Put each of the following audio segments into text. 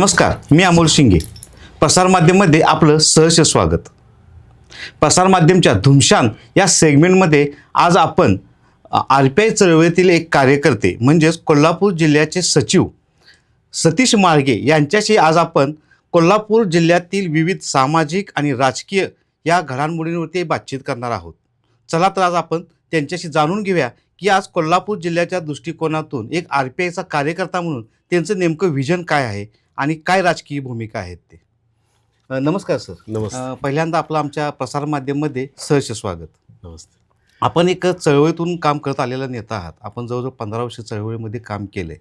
नमस्कार मी अमोल शिंगे. प्रसारमाध्यममध्ये आपलं सहर्ष स्वागत. प्रसारमाध्यमच्या धुमशान या सेगमेंटमध्ये आज आपण आर पी आय चळवळीतील एक कार्यकर्ते म्हणजेच कोल्हापूर जिल्ह्याचे सचिव सतीश माळगे यांच्याशी आज आपण कोल्हापूर जिल्ह्यातील विविध सामाजिक आणि राजकीय या घडामोडींवरती बातचीत करणार आहोत. चला तर आज आपण त्यांच्याशी जाणून घेऊया की आज कोल्हापूर जिल्ह्याच्या दृष्टिकोनातून एक आर पी आयचा कार्यकर्ता म्हणून त्यांचं नेमकं व्हिजन काय आहे आणि काय राजकीय भूमिका आहेत ते? अ, नमस्कार सर. नमस्ते. अ, पहिल्यांदा आपलं आमच्या प्रसारमाध्यममध्ये सहर्ष स्वागत. नमस्ते. आपण एक चळवळीतून काम करत आलेला नेता आहात. आपण जवळजवळ पंधरा वर्ष चळवळीमध्ये काम केलं आहे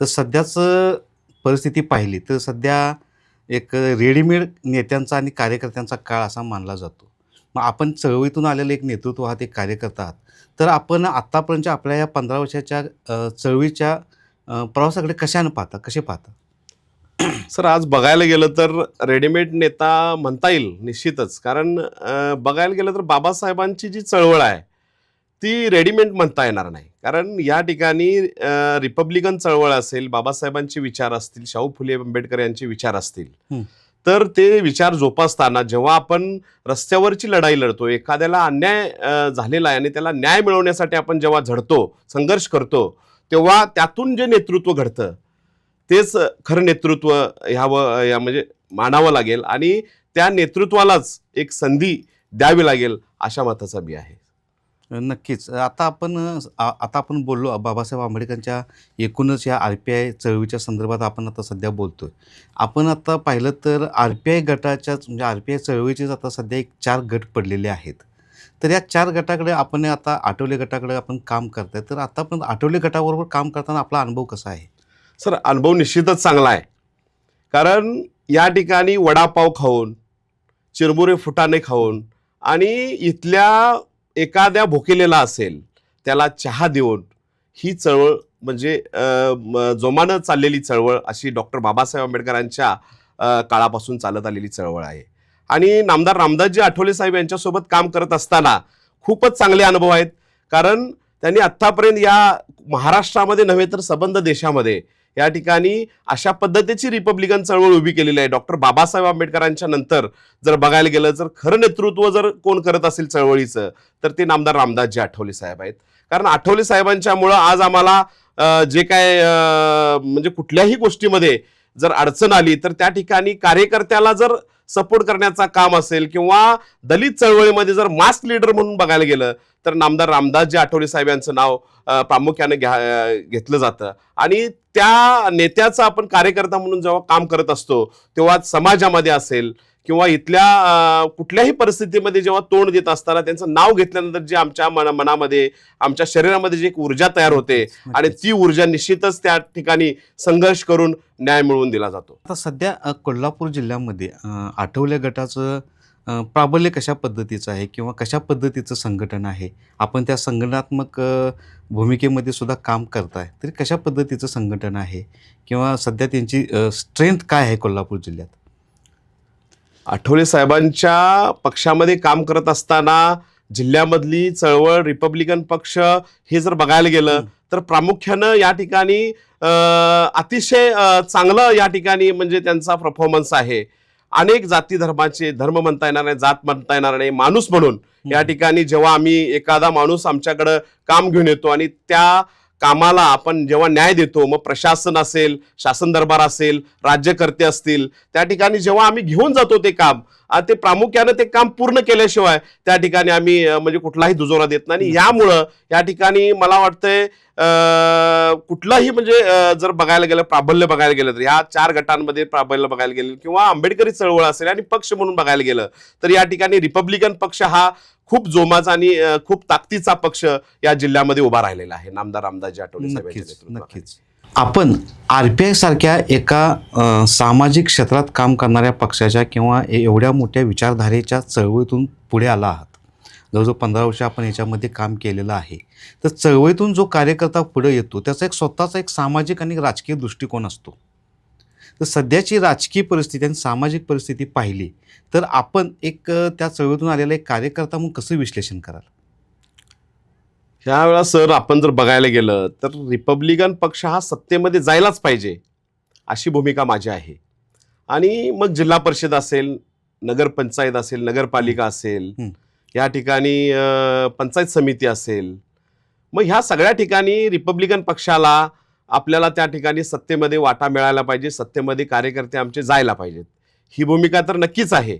तर सध्याचं परिस्थिती पाहिली तर सध्या एक रेडीमेड नेत्यांचा आणि कार्यकर्त्यांचा काळ असा मानला जातो. मग आपण चळवळीतून आलेलं एक नेतृत्व आहात एक कार्यकर्ता आहात. तर आपण आत्तापर्यंतच्या आपल्या या पंधरा वर्षाच्या चळवळीच्या प्रवासाकडे कशानं पाहता कसे पाहता? सर आज बघायला गेलं तर रेडीमेड नेता म्हणता येईल निश्चितच. कारण बघायला गेलं तर बाबासाहेबांची जी चळवळ आहे ती रेडीमेड म्हणता येणार नाही. कारण या ठिकाणी रिपब्लिकन चळवळ असेल बाबासाहेबांचे विचार असतील शाहू फुले आंबेडकर यांचे विचार असतील. तर ते विचार जोपासताना जेव्हा आपण रस्त्यावरची लढाई लढतो एखाद्याला अन्याय झालेला आहे आणि त्याला न्याय मिळवण्यासाठी आपण जेव्हा झडतो संघर्ष करतो तेव्हा त्यातून जे नेतृत्व घडतं तेच खरं नेतृत्व ह्यावं या म्हणजे मानावं लागेल आणि त्या नेतृत्वालाच एक संधी द्यावी लागेल अशा मताचा बी आहे. नक्कीच. आता आपण आता आपण बोललो बाबासाहेब आंबेडकरांच्या एकूणच या आर पी आय चळवळीच्या संदर्भात आपण आता सध्या बोलतो आहे आपण आता पाहिलं तर आर पी आय गटाच्याच म्हणजे आर पी आय चळवळीचेच आता सध्या एक चार गट पडलेले आहेत. तर या चार गटाकडे आपण आता आठवले गटाकडे आपण काम करताय. तर आता पण आठवले गटाबरोबर काम करताना आपला अनुभव कसा आहे? सर अनुभव निश्चितच चांगला आहे. कारण या ठिकाणी वडापाव खाऊन चिरमुरे फुटाणे खाऊन आणि इथल्या एखाद्या भुकेलेला असेल त्याला चहा देऊन ही चळवळ म्हणजे जोमानं चाललेली चळवळ अशी डॉक्टर बाबासाहेब आंबेडकरांच्या काळापासून चालत आलेली चळवळ आहे. आणि नामदार रामदासजी आठवले साहेब यांच्यासोबत काम करत असताना खूपच चांगले अनुभव आहेत. कारण त्यांनी आत्तापर्यंत या महाराष्ट्रामध्ये नव्हे तर सबंध देशामध्ये या ठिकाणी अशा पद्धतीची रिपब्लिकन चळवळ उभी केलेली आहे. डॉक्टर बाबासाहेब आंबेडकरांच्या नंतर जर बघायला गेलं जर खरं नेतृत्व जर कोण करत असेल चळवळीचं तर ते नामदार रामदासजी आठवले साहेब आहेत. कारण आठवले साहेबांच्यामुळं आज आम्हाला जे काय म्हणजे कुठल्याही गोष्टीमध्ये जर अडचण आली तर त्या ठिकाणी कार्यकर्त्याला जर सपोर्ट करण्याचा काम असेल किंवा दलित चळवळीमध्ये जर मास्क लीडर म्हणून बघायला गेलं तर नामदार रामदासजी आठवले साहेब यांचं नाव प्रामुख्याने घ्या घेतलं जातं. आणि त्या नेत्याचा आपण कार्यकर्ता म्हणून जेव्हा काम करत असतो तेव्हा समाजामध्ये असेल किंवा इथल्या कुठल्याही परिस्थितीमध्ये जेव्हा तोंड देत असताना त्यांचं नाव घेतल्यानंतर जे आमच्या मना मनामध्ये आमच्या शरीरामध्ये जी एक ऊर्जा तयार होते आणि ती ऊर्जा निश्चितच त्या ठिकाणी संघर्ष करून न्याय मिळवून दिला जातो. आता सध्या कोल्हापूर जिल्ह्यामध्ये अ, आठवले गटाचं प्राबल्य कशा पद्धतीचं आहे किंवा कशा पद्धतीचं संघटन आहे? आपण त्या संघटनात्मक भूमिकेमध्ये सुद्धा काम करताय. तरी कशा पद्धतीचं संघटन आहे? किंवा सध्या त्यांची स्ट्रेंथ काय आहे कोल्हापूर जिल्ह्यात? आठवले साहेबांच्या पक्षामध्ये काम करत असताना जिल्ह्यामधली चळवळ रिपब्लिकन पक्ष हे जर बघायला गेलं. तर प्रामुख्यानं या ठिकाणी अतिशय चांगलं या ठिकाणी म्हणजे त्यांचा परफॉर्मन्स आहे अनेक जाती धर्माचे धर्म म्हणता येणार नाही जात म्हणता येणार नाही माणूस म्हणून या ठिकाणी जेव्हा आम्ही एखादा माणूस आमच्याकडं काम घेऊन येतो आणि त्या कामाला आपण जेव्हा न्याय देतो मग प्रशासन असेल शासन दरबार असेल राज्यकर्ते असतील त्या ठिकाणी जेव्हा आम्ही घेऊन जातो ते काम ते प्रामुख्यानं ते काम पूर्ण केल्याशिवाय त्या ठिकाणी आम्ही म्हणजे कुठलाही दुजोरा देत नाही. आणि यामुळं या ठिकाणी मला वाटतंय कुठलाही म्हणजे जर बघायला गेलं प्राबल्य बघायला गेलं तर या चार गटांमध्ये प्राबल्य बघायला गेलं किंवा आंबेडकरी चळवळ असेल आणि पक्ष म्हणून बघायला गेलं तर या ठिकाणी रिपब्लिकन पक्ष हा खूप जोमाचा आणि खूप ताकदीचा पक्ष या जिल्ह्यामध्ये उभा राहिलेला आहे. नामदार रामदासजी आठवले नक्कीच. नक्कीच. आपण आर पी आय सारख्या एका सामाजिक क्षेत्रात काम करणाऱ्या पक्षाच्या किंवा एवढ्या मोठ्या विचारधारेच्या चळवळीतून पुढे आला आहात. जवळजवळ पंधरा वर्ष आपण याच्यामध्ये काम केलेलं आहे. तर चळवळीतून जो कार्यकर्ता पुढे येतो त्याचा एक स्वतःचा एक सामाजिक आणि राजकीय दृष्टिकोन असतो. तर सध्याची राजकीय परिस्थिती आणि सामाजिक परिस्थिती पाहिली तर आपण एक त्या चळवळीतून आलेला एक कार्यकर्ता म्हणून कसं विश्लेषण कराल ह्या वेळा सर आपण जर बघायला गेलं तर रिपब्लिकन पक्ष हा सत्तेमध्ये जायलाच पाहिजे अशी भूमिका माझी आहे आणि मग जिल्हा परिषद असेल नगरपंचायत असेल नगरपालिका असेल. या ठिकाणी पंचायत समिती असेल मग ह्या सगळ्या ठिकाणी रिपब्लिकन पक्षाला आपल्याला त्या ठिकाणी सत्तेमध्ये वाटा मिळायला पाहिजे सत्तेमध्ये कार्यकर्ते आमचे जायला पाहिजेत. ही भूमिका तर नक्कीच आहे.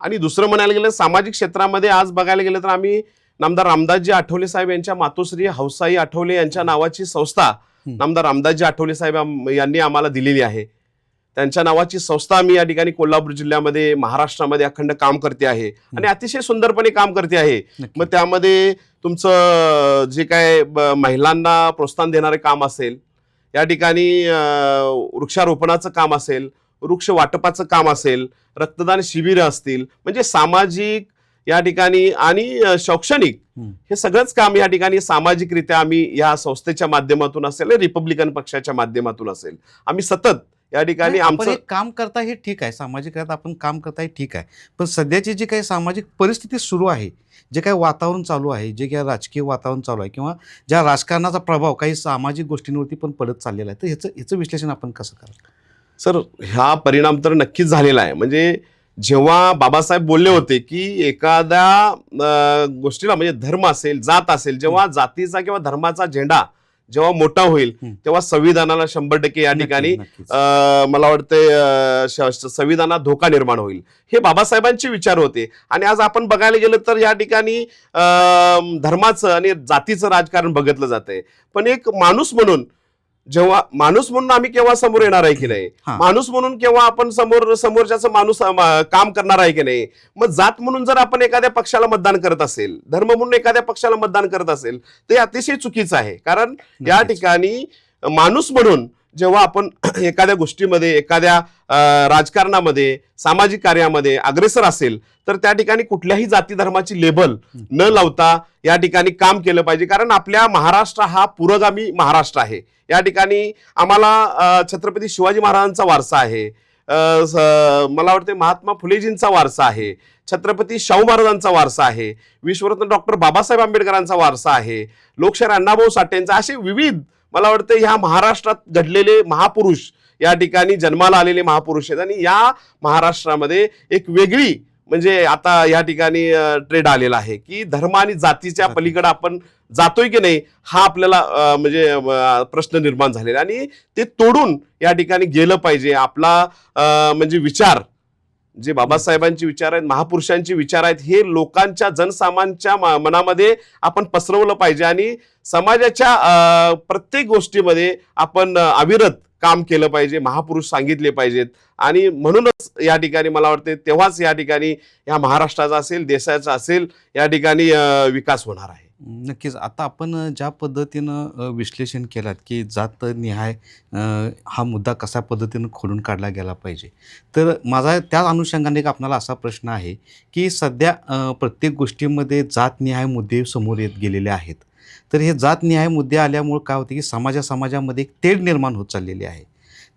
आणि दुसरं म्हणायला गेलं सामाजिक क्षेत्रामध्ये आज बघायला गेलं तर आम्ही नामदार रामदासजी आठवले साहेब यांच्या मातोश्री हौसाई आठवले यांच्या नावाची संस्था. नामदार रामदासजी आठवले साहेब यांनी आम्हाला दिलेली आहे. त्यांच्या नावाची संस्था आम्ही या ठिकाणी कोल्हापूर जिल्ह्यामध्ये महाराष्ट्रामध्ये अखंड काम करते आहे. आणि अतिशय सुंदरपणे काम करते आहे. मग त्यामध्ये तुमचं जे काय महिलांना प्रोत्साहन देणारे काम असेल या ठिकाणी वृक्षारोपणाचं काम असेल वृक्ष वाटपाचं काम असेल रक्तदान शिबिरं असतील म्हणजे सामाजिक या ठिकाणी आणि शैक्षणिक. हे सगळंच काम या ठिकाणी सामाजिकरित्या आम्ही या संस्थेच्या माध्यमातून असेल रिपब्लिकन पक्षाच्या माध्यमातून असेल आम्ही सतत या ठिकाणी आमचं एक काम करता हे ठीक आहे. सामाजिक कार्यात आपण काम करता हे ठीक आहे. पण सध्याची जी काही सामाजिक परिस्थिती सुरू आहे जे काही वातावरण चालू आहे जे काही राजकीय वातावरण चालू आहे किंवा ज्या राजकारणाचा प्रभाव काही सामाजिक गोष्टींवरती पण पडत चाललेला आहे तर ह्याचं ह्याचं विश्लेषण आपण कसं करा सर हा परिणाम तर नक्कीच झालेला आहे. म्हणजे जेव्हा बाबासाहेब बोलले होते की एखाद्या गोष्टीला म्हणजे धर्म असेल जात असेल जेव्हा जातीचा किंवा धर्माचा झेंडा जेव्हा मोठा होईल. तेव्हा संविधानाला शंभर टक्के या ठिकाणी मला वाटते संविधानात धोका निर्माण होईल. हे बाबासाहेबांचे विचार होते. आणि आज आपण बघायला गेलं तर या ठिकाणी अं, धर्माचं आणि जातीचं राजकारण बघितलं जातंय. पण एक माणूस म्हणून जेव्हा माणूस म्हणून आम्ही केव्हा समोर येणार आहे की नाही. माणूस म्हणून केव्हा आपण समोर समोरच्याचं माणूस काम करणार आहे की नाही मग जात म्हणून जर आपण एखाद्या पक्षाला मतदान करत असेल धर्म म्हणून एखाद्या पक्षाला मतदान करत असेल ते अतिशय चुकीचं आहे कारण या. ठिकाणी माणूस म्हणून जेव्हा आपण एखाद्या गोष्टीमध्ये एखाद्या राजकारणामध्ये सामाजिक कार्यामध्ये अग्रेसर असेल तर त्या ठिकाणी कुठल्याही जाती धर्माची लेबल न लावता या ठिकाणी काम केलं पाहिजे. कारण आपल्या महाराष्ट्र हा पुरोगामी महाराष्ट्र आहे. या ठिकाणी आम्हाला छत्रपती शिवाजी महाराजांचा वारसा आहे. स- मला वाटते महात्मा फुलेजींचा वारसा आहे. छत्रपती शाहू महाराजांचा वारसा आहे. विश्वरत्न डॉक्टर बाबासाहेब आंबेडकरांचा वारसा आहे. लोकशाहीर अण्णाभाऊ साठेंचा असे विविध मला वाटतं ह्या महाराष्ट्रात घडलेले महापुरुष या ठिकाणी जन्माला आलेले महापुरुष आहेत आणि या महाराष्ट्रामध्ये एक वेगळी म्हणजे आता या ठिकाणी ट्रेड आलेला आहे की धर्म आणि जातीच्या जाती. पलीकडे आपण जातोय की नाही हा आपल्याला म्हणजे प्रश्न निर्माण झालेला. आणि ते तोडून या ठिकाणी गेलं पाहिजे आपला म्हणजे विचार जे बाबासाहेबांचे विचार आहेत महापुरुषांचे विचार आहेत हे लोकांच्या जनसामान्यांच्या मनामध्ये आपण पसरवलं पाहिजे. आणि समाजाच्या अं, प्रत्येक गोष्टीमध्ये आपण अविरत काम केलं पाहिजे महापुरुष सांगितले पाहिजेत. आणि म्हणूनच या ठिकाणी मला वाटते तेव्हाच या ठिकाणी या महाराष्ट्राचा असेल देशाचा असेल या ठिकाणी विकास होणार आहे. नक्कीच. आता आपण ज्या पद्धतीनं विश्लेषण केलात की जात निहाय हा मुद्दा कशा पद्धतीनं खोडून काढला गेला पाहिजे? तर माझा त्या अनुषंगाने एक आपणाला असा प्रश्न आहे की सध्या प्रत्येक गोष्टीमध्ये जातनिहाय मुद्दे समोर येत गेलेले आहेत. तर हे जातनिहाय मुद्दे आल्यामुळे काय होते की समाजा समाजामध्ये एक तेढ निर्माण होत चाललेली आहे.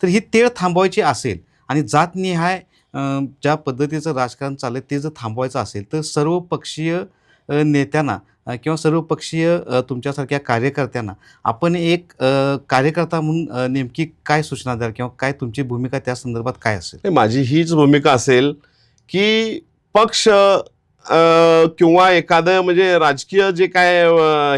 तर ही तेढ थांबवायची असेल आणि जातनिहाय ज्या पद्धतीचं राजकारण चाललं ते जर थांबवायचं असेल तर सर्व पक्षीय नेत्यांना किंवा सर्वपक्षीय तुमच्यासारख्या कार्यकर्त्यांना आपण एक कार्यकर्ता म्हणून नेमकी काय सूचना द्याल किंवा काय तुमची भूमिका त्या संदर्भात काय असेल माझी हीच भूमिका असेल की पक्ष किंवा एखादं म्हणजे राजकीय जे काय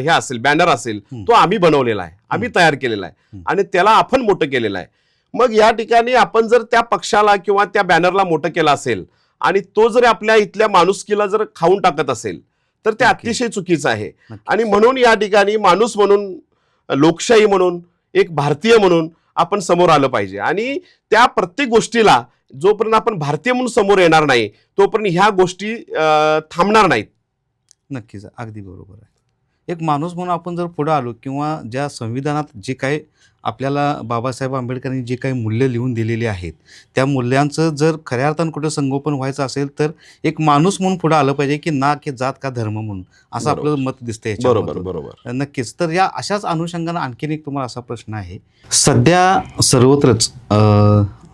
हे असेल बॅनर असेल. तो आम्ही बनवलेला आहे आम्ही तयार केलेला आहे. आणि त्याला आपण मोठं केलेलं आहे मग या ठिकाणी आपण जर त्या पक्षाला किंवा त्या बॅनरला मोठं केलं असेल आणि तो जर आपल्या इथल्या माणुसकीला जर खाऊन टाकत असेल तर ते. अतिशय चुकीचं आहे. आणि म्हणून या ठिकाणी माणूस म्हणून लोकशाही म्हणून एक भारतीय म्हणून आपण समोर आलं पाहिजे. आणि त्या प्रत्येक गोष्टीला जोपर्यंत आपण भारतीय म्हणून समोर येणार नाही तोपर्यंत ह्या गोष्टी थांबणार नाहीत. नक्कीच. अगदी बरोबर आहे. एक माणूस म्हणून आपण जर पुढं आलो किंवा ज्या संविधानात जे काही आपल्याला बाबासाहेब आंबेडकरांनी जे काही मूल्य लिहून दिलेली आहेत त्या मूल्यांचं जर खऱ्या अर्थानं कुठं संगोपन व्हायचं असेल तर एक माणूस म्हणून पुढं आलं पाहिजे की ना की जात का धर्म म्हणून असं. आपलं मत दिसतंय बरोबर. बरोबर. नक्कीच. तर या अशाच अनुषंगानं आणखीन एक तुम्हाला असा प्रश्न आहे. सध्या सर्वत्रच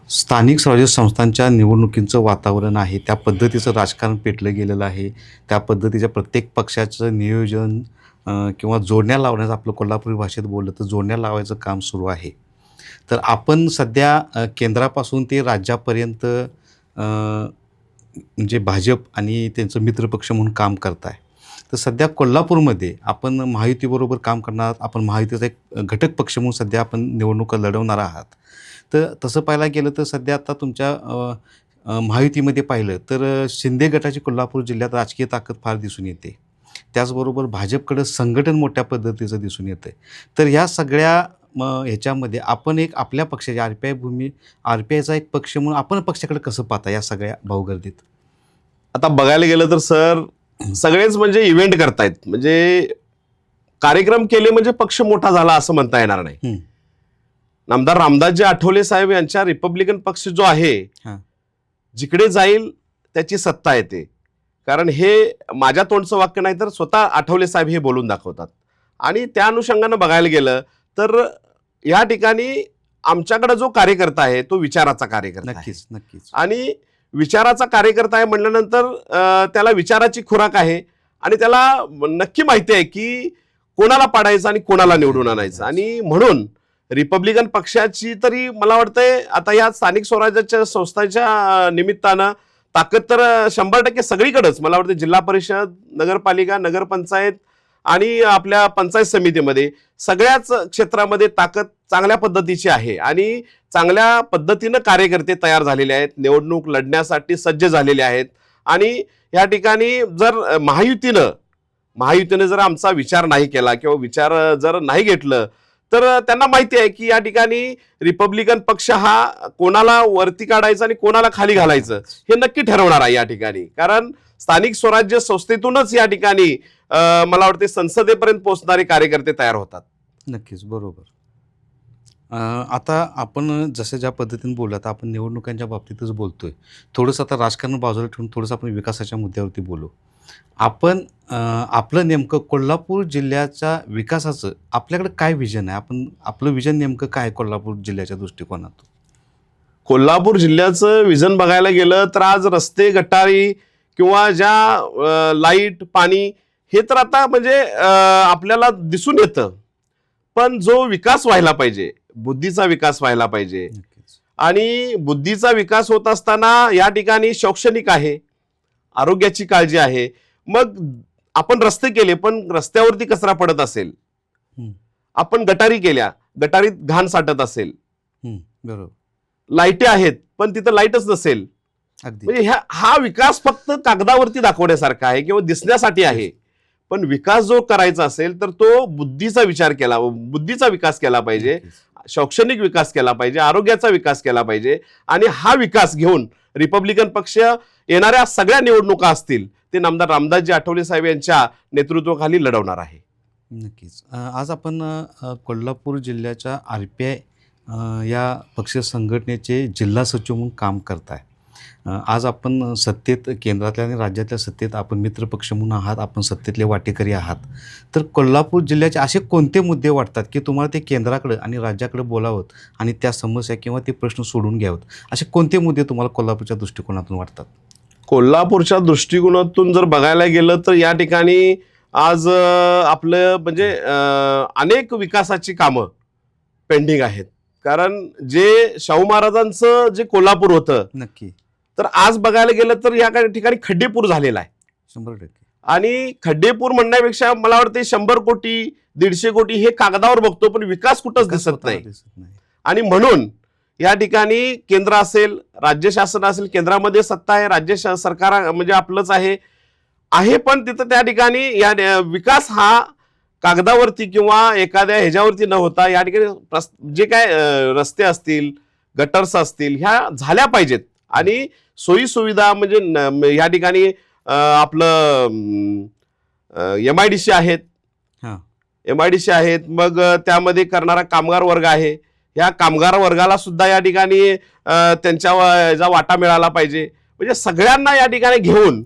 स्थानिक स्वराज्य संस्थांच्या निवडणुकींचं वातावरण आहे. त्या पद्धतीचं राजकारण पेटलं गेलेलं आहे. त्या पद्धतीच्या प्रत्येक पक्षाचं नियोजन किंवा जोडण्या लावण्याचं आपलं कोल्हापुरी भाषेत बोललं तर जोडण्या लावायचं काम सुरू आहे. तर आपण सध्या केंद्रापासून ते राज्यापर्यंत म्हणजे भाजप आणि त्यांचं मित्रपक्ष म्हणून काम करताय. तर सध्या कोल्हापूरमध्ये आपण महायुतीबरोबर काम करणार आहात आपण महायुतीचा एक घटक पक्ष म्हणून सध्या आपण निवडणुका लढवणार आहात. तर तसं पाहायला गेलं तर सध्या आता तुमच्या महायुतीमध्ये पाहिलं तर शिंदे गटाची कोल्हापूर जिल्ह्यात राजकीय ताकद फार दिसून येते. त्याचबरोबर भाजपकडं संघटन मोठ्या पद्धतीचं दिसून येतं तर ह्या सगळ्या म ह्याच्यामध्ये आपण एक आपल्या पक्षाच्या आर पी आय भूमी आर पी आयचा एक पक्ष म्हणून आपण पक्षाकडे कसं पाहता या सगळ्या भाऊगर्दीत? आता बघायला गेलं तर सर सगळेच म्हणजे इव्हेंट करतायत. म्हणजे कार्यक्रम केले म्हणजे पक्ष मोठा झाला असं म्हणता येणार नाही. नामदार रामदासजी आठवले साहेब यांच्या रिपब्लिकन पक्ष जो आहे हां. जिकडे जाईल त्याची सत्ता येते. कारण हे माझ्या तोंडचं वाक्य नाही तर स्वतः आठवले साहेब हे बोलून दाखवतात. आणि त्या अनुषंगानं बघायला गेलं तर या ठिकाणी आमच्याकडे जो कार्यकर्ता आहे तो विचाराचा कार्यकर्ता नक्कीच नक्कीच. आणि विचाराचा कार्यकर्ता आहे म्हटल्यानंतर त्याला विचाराची खुराक आहे आणि त्याला नक्की माहिती आहे की कोणाला पाडायचं आणि कोणाला निवडून आणायचं. आणि म्हणून रिपब्लिकन पक्षाची तरी मला वाटतंय आता या स्थानिक स्वराज्याच्या संस्थांच्या निमित्तानं ताकद तर शंभर टक्के सगळीकडेच. मला वाटतं जिल्हा परिषद नगरपालिका नगरपंचायत आणि आपल्या पंचायत समितीमध्ये सगळ्याच क्षेत्रामध्ये ताकद चांगल्या पद्धतीची आहे आणि चांगल्या पद्धतीनं कार्यकर्ते तयार झालेले आहेत. निवडणूक लढण्यासाठी सज्ज झालेले आहेत. आणि या ठिकाणी जर महायुतीनं महायुतीनं जर आमचा विचार नाही केला किंवा विचार जर नाही घेतलं तर त्यांना माहिती आहे की या ठिकाणी रिपब्लिकन पक्ष हा कोणाला वरती काढायचा आणि कोणाला खाली घालायचं हे नक्की ठरवणार आहे या ठिकाणी. कारण स्थानिक स्वराज्य संस्थेतूनच या ठिकाणी मला वाटते संसदेपर्यंत पोहोचणारे कार्यकर्ते तयार होतात. नक्कीच बरोबर. आता आपण जसं ज्या पद्धतीने बोलत आपण निवडणुकांच्या बाबतीतच बोलतोय. थोडंसं आता राजकारण बाजूला ठेवून थोडंसं आपण विकासाच्या मुद्द्यावरती बोलू. आपण आपलं नेमकं कोल्हापूर जिल्ह्याच्या विकासाचं आपल्याकडे काय विजन आहे? आपण आपलं विजन नेमकं काय कोल्हापूर जिल्ह्याच्या दृष्टिकोनातून? कोल्हापूर जिल्ह्याचं विजन बघायला गेलं तर आज रस्ते गटारी किंवा ज्या लाइट पाणी हे तर आता म्हणजे आपल्याला दिसून येतं. पण जो विकास व्हायला पाहिजे बुद्धीचा विकास व्हायला पाहिजे. आणि बुद्धीचा विकास होत असताना या ठिकाणी शैक्षणिक आहे. आरोग्याची काळजी आहे. मग आपण रस्ते केले पण रस्त्यावरती कचरा पडत असेल. आपण गटारी केल्या गटारीत घाण साठत असेल. बरोबर. लाईटी आहेत पण तिथं लाईटच नसेल. अगदी. म्हणजे ह्या हा विकास फक्त कागदावरती दाखवण्यासारखा आहे किंवा दिसण्यासाठी आहे. पण विकास जो करायचा असेल तर तो बुद्धीचा विचार केला बुद्धीचा विकास केला पाहिजे. शैक्षणिक विकास केला पाहिजे आरोग्याचा विकास केला पाहिजे आणि हा विकास घेऊन रिपब्लिकन पक्ष येणाऱ्या सगळ्या निवडणुका असतील ते नामदार रामदासजी आठवले साहेब यांच्या नेतृत्वाखाली लढवणार आहे. नक्कीच. आज आपण कोल्हापूर जिल्ह्याच्या आर पी आय या पक्ष संघटनेचे जिल्हा सचिव म्हणून काम करताय. आज आपण सत्तेत केंद्रातल्या आणि राज्यातल्या सत्तेत आपण मित्रपक्ष म्हणून आहात आपण सत्तेतले वाटेकरी आहात. तर कोल्हापूर जिल्ह्याचे असे कोणते मुद्दे वाटतात की तुम्हाला ते केंद्राकडे आणि राज्याकडे बोलावं आणि त्या समस्या किंवा ते प्रश्न सोडून घ्यावेत असे कोणते मुद्दे तुम्हाला कोल्हापूरच्या दृष्टिकोनातून वाटतात? कोल्हापूरच्या दृष्टिकोनातून जर बघायला गेलं तर या ठिकाणी आज आपलं म्हणजे अनेक विकासाची कामं पेंडिंग आहेत. कारण जे शाहू महाराजांचं जे कोल्हापूर होतं नक्की. तर आज बघायला गेलं तर या काही ठिकाणी खड्डेपूर झालेला आहे. शंभर टक्के. आणि खड्डेपूर म्हणण्यापेक्षा मला वाटते शंभर कोटी दीडशे कोटी हे कागदावर बघतो पण विकास कुठंच दिसत नाही. आणि म्हणून या ठिकाणी केंद्र असेल राज्य शासन असेल केंद्रामध्ये सत्ता आहे राज्य सरकार म्हणजे आपलंच आहे. आहे पण तिथं त्या ठिकाणी या विकास हा कागदावरती किंवा एखाद्या ह्याच्यावरती न होता या ठिकाणी जे काय रस्ते असतील गटर्स असतील ह्या झाल्या पाहिजेत. आणि सोयी सुविधा म्हणजे या ठिकाणी आपलं एम आय डी सी आहेत. हां. एम आय डी सी आहेत. मग त्यामध्ये करणारा कामगार वर्ग आहे. या कामगार वर्गाला सुद्धा या ठिकाणी त्यांच्या वा- याचा वाटा मिळाला पाहिजे. म्हणजे सगळ्यांना या ठिकाणी घेऊन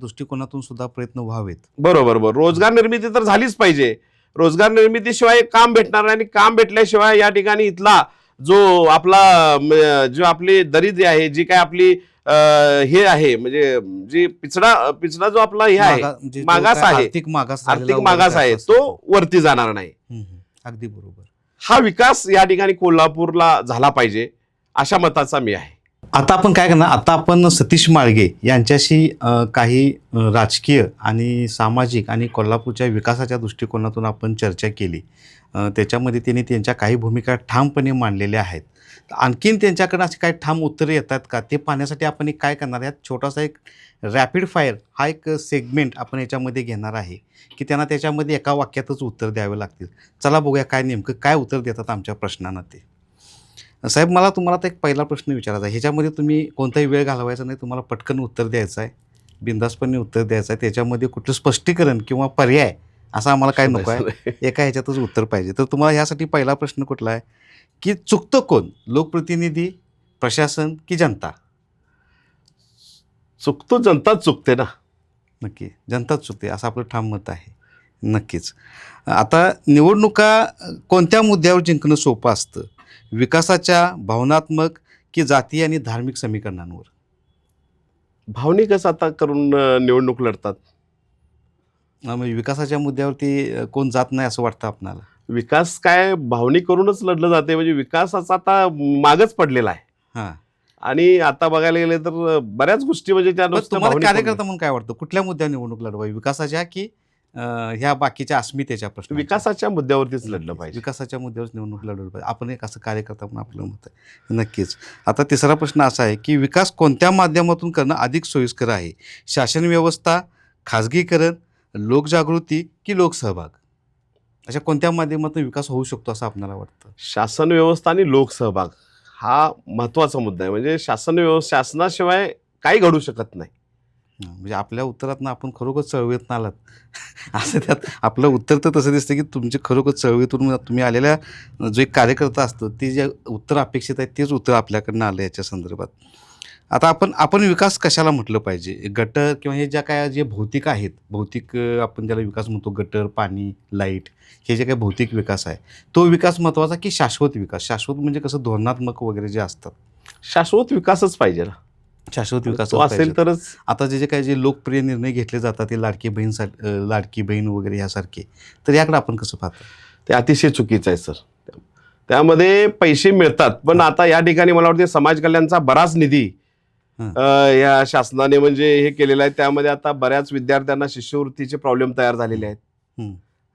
दृष्टिकोनातून सुद्धा प्रयत्न व्हावेत. बरोबर बरोबर. रोजगार निर्मिती तर झालीच पाहिजे. रोजगार निर्मितीशिवाय काम भेटणार नाही आणि काम भेटल्याशिवाय या ठिकाणी इथला जो आपला जो आपली दरिद्री आहे जी काय आपली हे आहे म्हणजे जी पिचडा पिचडा जो आपला हे आहे मागास आहे. आर्थिक मागास आर्थिक मागास आहे. तो वरती जाणार नाही. अगदी बरोबर हा विकास या ठिकाणी कोल्हापूरला झाला पाहिजे अशा मताचा मी आहे आता आपण काय करणार आता आपण सतीश माळगे यांच्याशी काही राजकीय आणि सामाजिक आणि कोल्हापूरच्या विकासाच्या दृष्टिकोनातून आपण चर्चा केली त्याच्यामध्ये त्यांनी त्यांच्या काही भूमिका ठामपणे मांडलेल्या आहेत. तर आणखीन त्यांच्याकडनं असे काही ठाम उत्तरे येतात का? ते पाहण्यासाठी आपण एक काय करणार यात छोटासा एक रॅपिड फायर हा एक सेगमेंट आपण याच्यामध्ये घेणार आहे की त्यांना त्याच्यामध्ये एका वाक्यातच उत्तर द्यावे लागतील. चला बघूया काय नेमकं काय उत्तर देतात आमच्या प्रश्नांना ते. साहेब मला तुम्हाला आता एक पहिला प्रश्न विचारायचा आहे. ह्याच्यामध्ये तुम्ही कोणताही वेळ घालवायचा नाही. तुम्हाला पटकन उत्तर द्यायचं आहे. बिंदासपणे उत्तर द्यायचं आहे. त्याच्यामध्ये कुठलं स्पष्टीकरण किंवा पर्याय असं आम्हाला काय नको आहे. एका ह्याच्यातच उत्तर पाहिजे. तर तुम्हाला ह्यासाठी पहिला प्रश्न कुठला आहे? की चुकतं कोण? लोकप्रतिनिधी प्रशासन की जनता? चुकतो जनताच चुकते ना. नक्की. जनताच चुकते असं आपलं ठाम मत आहे. नक्कीच. आता निवडणुका कोणत्या मुद्द्यावर जिंकणं सोपं असतं? विकासाच्या भावनात्मक की जातीय आणि धार्मिक समीकरणांवर? भावनिकच आता करून निवडणूक लढतात. म्हणजे विकासाच्या मुद्द्यावरती कोण जात नाही असं वाटतं आपणाला? विकास काय भावनिक करूनच लढलं जाते. म्हणजे विकासाचा आता मागच पडलेला आहे. हां. आणि आता बघायला गेले तर बऱ्याच गोष्टी म्हणजे त्या तुम्हाला कार्यकर्ता म्हणून काय वाटतं? कुठल्या मुद्द्यावर निवडणूक लढवावी? विकासाच्या की ह्या बाकीच्या अस्मितेच्या प्रश्न विकासाच्या मुद्द्यावरतीच लढलं पाहिजे. विकासाच्या मुद्द्यावर निवडणूक लढवली पाहिजे. आपण एक असं कार्यकर्ता म्हणून आपलं मत आहे. नक्कीच. आता तिसरा प्रश्न असा आहे की विकास कोणत्या माध्यमातून करणं अधिक सोयीस्कर आहे? शासन व्यवस्था खाजगीकरण लोकजागृती की लोकसहभाग? अशा कोणत्या माध्यमातून विकास होऊ शकतो असं आपल्याला वाटतं? शासन व्यवस्था आणि लोकसहभाग हा महत्त्वाचा मुद्दा आहे. म्हणजे शासन व्यवस्था शासनाशिवाय काही घडू शकत नाही. म्हणजे आपल्या उत्तरातनं आपण खरोखर चळवळीत आलात. असं त्यात आपलं उत्तर तर तसं दिसतं की तुमचे खरोखर चळवळीतून तुम्ही आलेल्या जो एक कार्यकर्ता असतो ते जे उत्तर अपेक्षित आहे तेच उत्तर आपल्याकडनं आलं याच्या संदर्भात. आता आपण आपण विकास कशाला म्हटलं पाहिजे? गटर किंवा हे ज्या काय जे भौतिक आहेत भौतिक आपण ज्याला विकास म्हणतो गटर पाणी लाइट हे जे काही भौतिक विकास आहे तो विकास महत्त्वाचा की शाश्वत विकास? शाश्वत म्हणजे कसं धोरणात्मक वगैरे जे असतात. शाश्वत विकासच पाहिजे ना. शाश्वत विकास असेल तरच. आता जे जे काही जे लोकप्रिय निर्णय घेतले जातात ते लाडकी बहीण लाडकी बहीण वगैरे ह्यासारखे तर याकडे आपण कसं पाहतो? ते अतिशय चुकीचं आहे सर. त्यामध्ये पैसे मिळतात पण आता या ठिकाणी मला वाटते समाज कल्याणचा बराच निधी या शासनाने म्हणजे हे केलेला आहे. त्यामध्ये आता बऱ्याच विद्यार्थ्यांना शिष्यवृत्तीचे प्रॉब्लेम तयार झालेले आहेत.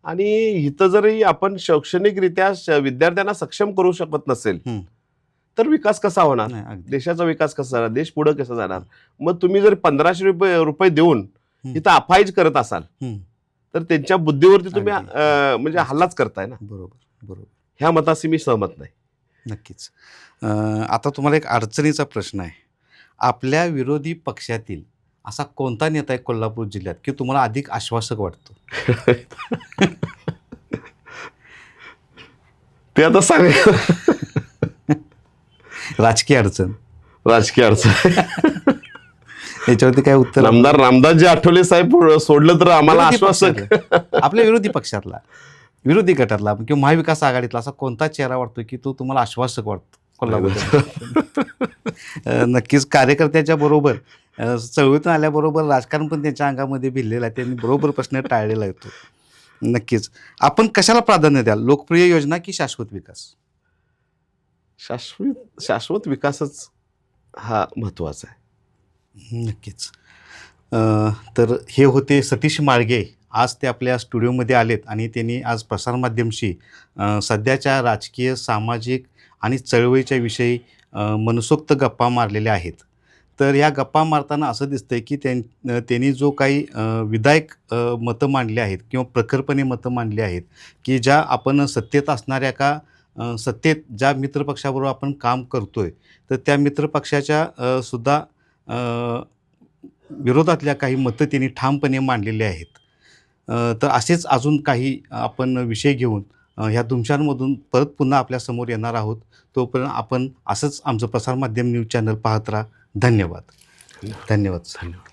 आणि इथं जरी आपण शैक्षणिकरित्या विद्यार्थ्यांना सक्षम करू शकत नसेल. तर विकास कसा होणार? देशाचा विकास कसा जाणार देश पुढे कसा जाणार? मग तुम्ही जर पंधराशे रुपये रुपये देऊन. इथं अफाईज करत असाल. तर त्यांच्या बुद्धीवरती तुम्ही म्हणजे हल्लाच करताय ना? बरोबर बरोबर. ह्या मताशी मी सहमत नाही. नक्कीच. आता तुम्हाला एक अडचणीचा प्रश्न आहे. आपल्या विरोधी पक्षातील असा कोणता नेता आहे कोल्हापूर जिल्ह्यात की तुम्हाला अधिक आश्वासक वाटतो? ते आता सांग. राजकीय अडचण. राजकीय अडचण. याच्यावरती काय उत्तर? आमदार रामदासजी आठवले साहेब सोडलं तर आम्हाला आश्वासक. आपल्या विरोधी पक्षातला. विरोधी गटातला किंवा महाविकास आघाडीतला असा कोणता चेहरा वाटतो की तो तुम्हाला आश्वासक वाटतो? कोल्हापूर नक्कीच कार्यकर्त्याच्या बरोबर चळवळीतून आल्याबरोबर राजकारण पण त्यांच्या अंगामध्ये भिल्लेलं आहे त्यांनी बरोबर प्रश्न टाळलेला आहे तो. नक्कीच. आपण कशाला प्राधान्य द्याल? लोकप्रिय योजना की शाश्वत विकास? शाश्वत शाश्वत विकासच हा महत्त्वाचा आहे. नक्कीच. अं, तर हे होते सतीश माळगे. आज ते आपल्या स्टुडिओमध्ये आलेत आणि त्यांनी आज प्रसारमाध्यमशी सध्याच्या राजकीय सामाजिक आणि चळवळीच्या विषयी मनसोक्त गप्पा मारलेल्या आहेत. तर ह्या गप्पा मारताना असं दिसतंय की त्यां त्यांनी जो काही विधायक मतं मांडली आहेत किंवा प्रखरपणे मतं मांडली आहेत की ज्या आपण सत्तेत असणाऱ्या का सत्तेत ज्या मित्रपक्षाबरोबर आपण काम करतो आहे तर त्या मित्रपक्षाच्या सुद्धा विरोधातल्या काही मतं त्यांनी ठामपणे मांडलेली आहेत. तर असेच अजून काही आपण विषय घेऊन ह्या धुमशांमधून परत पुन्हा आपल्यासमोर येणार आहोत. तोपर्यंत आपण असंच आमचं प्रसारमाध्यम न्यूज चॅनल पाहत राहा. धन्यवाद. धन्यवाद धन्यवाद.